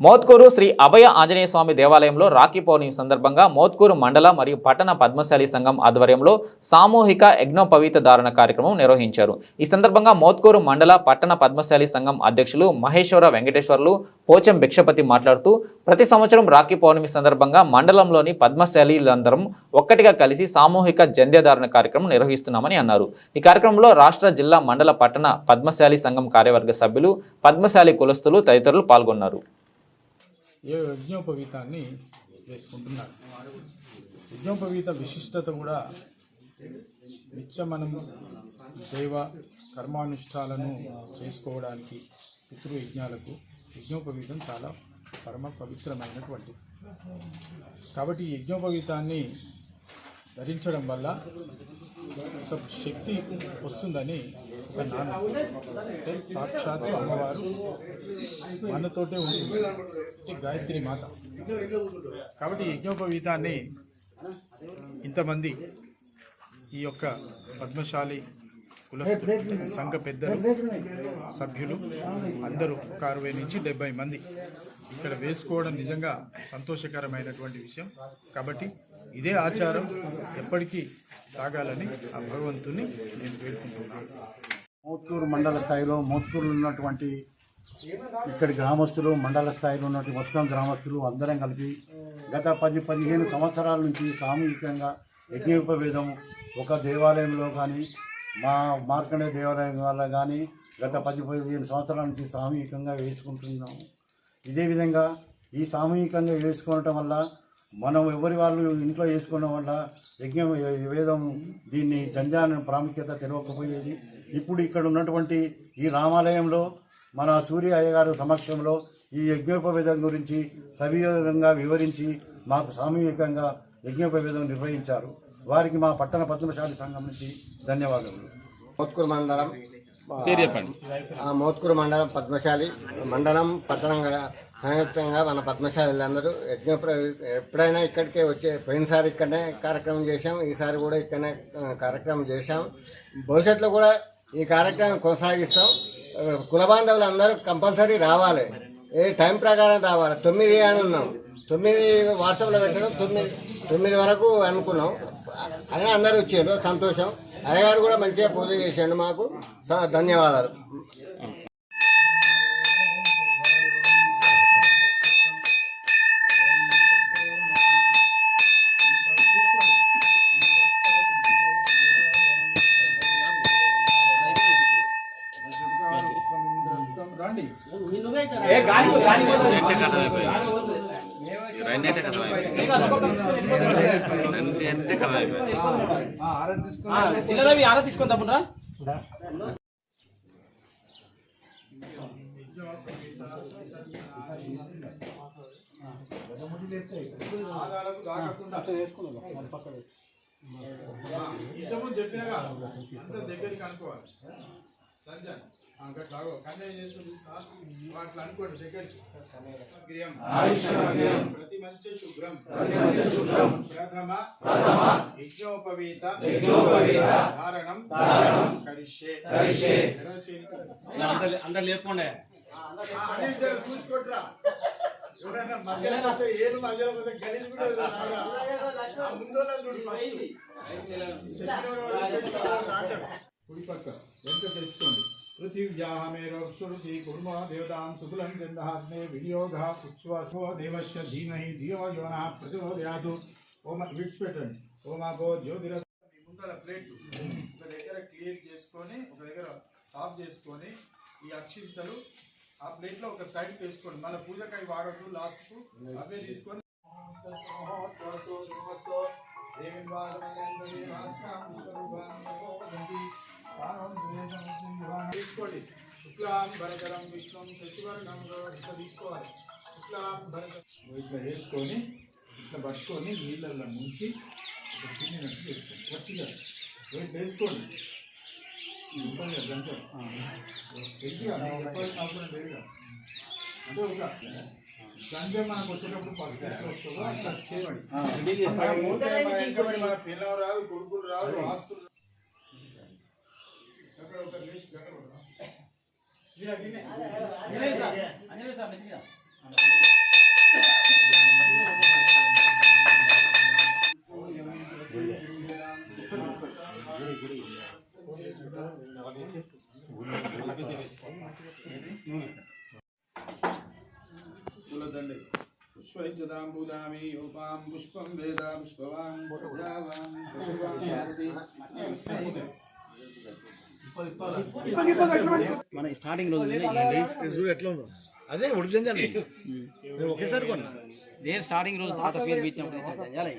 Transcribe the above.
మోత్కూరు శ్రీ అభయ ఆంజనేయ స్వామి దేవాలయంలో రాఖీ పౌర్ణమి సందర్భంగా మోత్కూరు మండల మరియు పట్టణ పద్మశాలి సంఘం ఆధ్వర్యంలో సామూహిక యజ్ఞోపవీత ధారణ కార్యక్రమం నిర్వహించారు. ఈ సందర్భంగా మోత్కూరు మండల పట్టణ పద్మశాలి సంఘం అధ్యక్షులు మహేశ్వర వెంకటేశ్వర్లు పోచం భిక్షపతి మాట్లాడుతూ ప్రతి సంవత్సరం రాఖీ పౌర్ణమి సందర్భంగా మండలంలోని పద్మశాలీలందరం ఒక్కటిగా కలిసి సామూహిక జంధ్యధారణ కార్యక్రమం నిర్వహిస్తున్నామని అన్నారు. ఈ కార్యక్రమంలో రాష్ట్ర జిల్లా మండల పట్టణ పద్మశాలి సంఘం కార్యవర్గ సభ్యులు పద్మశాలి కులస్తులు తదితరులు పాల్గొన్నారు. ఏ యజ్ఞోపవీతాన్ని చేసుకుంటున్నారు. యజ్ఞోపవీత విశిష్టత కూడా నిత్య మనము దైవ కర్మానుష్ఠాలను చేసుకోవడానికి పితృయజ్ఞాలకు యజ్ఞోపవీతం చాలా పరమ పవిత్రమైనటువంటి. కాబట్టి ఈ యజ్ఞోపవీతాన్ని ధరించడం వల్ల శక్తి వస్తుందని నాన్న సాక్షాత్తు అమ్మవారు మనతోటే ఉంటుంది గాయత్రి మాత. కాబట్టి యజ్ఞోపవీతాన్ని ఇంతమంది ఈ యొక్క పద్మశాలి కుల సంఘ పెద్దలు సభ్యులు అందరూ ఒక అరవై నుంచి డెబ్బై మంది ఇక్కడ వేసుకోవడం నిజంగా సంతోషకరమైనటువంటి విషయం. కాబట్టి ఇదే ఆచారం ఎప్పటికీ సాగాలని ఆ భగవంతుని నేను వేడుకుంటున్నాను. మోత్కూరు మండల స్థాయిలో మోత్కూరులో ఉన్నటువంటి ఇక్కడి గ్రామస్తులు మండల స్థాయిలో ఉన్నటువంటి మొత్తం గ్రామస్తులు అందరం కలిపి గత పది పదిహేను సంవత్సరాల నుంచి సామూహికంగా యజ్ఞోపవేదం ఒక దేవాలయంలో కానీ మా మార్కండే దేవాలయం వల్ల కానీ గత పది పదిహేను సంవత్సరాల నుంచి సామూహికంగా వేసుకుంటున్నాము. ఇదే విధంగా ఈ సామూహికంగా వేసుకోవటం వల్ల మనం ఎవరి వాళ్ళు ఇంట్లో వేసుకోవడం వల్ల యజ్ఞం వేదం దీన్ని జంజాన ప్రాముఖ్యత తెలియకపోయేది. ఇప్పుడు ఇక్కడ ఉన్నటువంటి ఈ రామాలయంలో మన సూర్య అయ్య గారు సమక్షంలో ఈ యజ్ఞోపవేదం గురించి సవివరంగా వివరించి మాకు సామూహికంగా యజ్ఞోపవేదం నిర్వహించారు. వారికి మా పట్టణ పద్మశాలి సంఘం నుంచి ధన్యవాదములు. మోత్కూరు మండలం ఆ మోత్కూరు మండలం పద్మశాలి మండలం పట్టణంగా సంయుక్తంగా మన పద్మశాలీలందరూ యజ్ఞ ఎప్పుడైనా ఇక్కడికే వచ్చే పోయినసారి ఇక్కడనే కార్యక్రమం చేశాం. ఈసారి కూడా ఇక్కడనే కార్యక్రమం చేశాం. భవిష్యత్తులో కూడా ఈ కార్యక్రమం కొనసాగిస్తాం. కుల బాంధవులు అందరూ కంపల్సరీ రావాలి. ఏ టైం ప్రకారం రావాలి? తొమ్మిది అని ఉన్నాం. తొమ్మిది వాట్సాప్లో పెట్టడం తొమ్మిది తొమ్మిది వరకు అనుకున్నాం. అయినా అందరూ వచ్చారు. సంతోషం. అయ్యగారు కూడా మంచిగా పూజ చేశాడు మాకు. స- ధన్యవాదాలు. చిల్లరవి ఆరా తీసుకొని దాటకుండా ఇంతకుముందు అంత దగ్గరికి అనుకోవాలి. రంజన్. అట్లాగో కన్నే చేస్తుంది అట్లా అనుకోండి దగ్గరికి. ప్రతి మంచి శుభ్రం. ప్రథమ. యజ్ఞోపవీత. ధారణం. కరిష్యే. అందరు లేకుండా చూసుకోట్రా. ఎవరైనా మధ్యలో పోతే ఏలు మధ్యలో పోతే గలీజ్ కూడా ముందోళ్ళ చూడు. చెప్పినోడు వాడు చేసేవాడు రాంటాడు. కుడి పక్క వెంట తెలుసుకోండి పృథివ్యాహమేరోక్షురుచి కుర్మ దేవతాం సుకులం చందహాస్నే వినియోగ ఉచ్ఛ్వాసో దేవస్య ధీమహి ధియో యోనః ప్రచోదయాతు ఓమ విడిచిపెట్టండి ఓమాపో జ్యోతిర మీ ముందర ప్లేట్ ఒక దగ్గర క్లియర్ చేసుకొని ఒక దగ్గర సాఫ్ చేసుకొని ఈ అక్షింతలు ఆ ప్లేట్ లో ఒక సైడ్ వేసుకోండి మళ్ళీ పూజకాయ వాడద్దు లాస్ట్ కు అవే తీసుకొని తీసుకోండి శుక్లాం భరకరం విష్ణుం శశివర్ణం ఇట్లా తీసుకోవాలి శుక్లాం భరకరం ఇట్లా వేసుకొని ఇట్లా పట్టుకొని నీళ్ళల్లో ముంచి ఇట్లా తిన్నట్టు వేసుకోండి గట్టిగా వెయిట్ వేసుకోండి ఇది ఉంటుంది కదా గంట తెలుసుగా మీకు చెప్పాల్సిన అవసరం లేదుగా అంటే ఒక గంజ మనకు వచ్చేటప్పుడు ఫస్ట్ ఎట్లా వస్తుందో అట్లా చేయండి మన మూత మన వెంటబడి మన పిల్లలు రాదు కొడుకులు రాదు ఆస్తులు రాదు. అక్కడ ఒక లేచి గంట కొడదాం. ఇలా గిన్నె. అంజనేయ సార్ అంజనేయ సార్ మెచ్చిగా పుష్పైజదాం పూజామి యోపాం పుష్పం వేద పుష్పవాన్ ప్రజావాన్ పశువాన్ భారతి మన స్టార్టింగ్ రోజు చూడు ఎట్లా ఉందో? అదే ఉడిచిందండి ఒకేసారి కొన్నా. నేను స్టార్టింగ్ రోజు తాత పేరు పెట్టినప్పుడు చేయాలి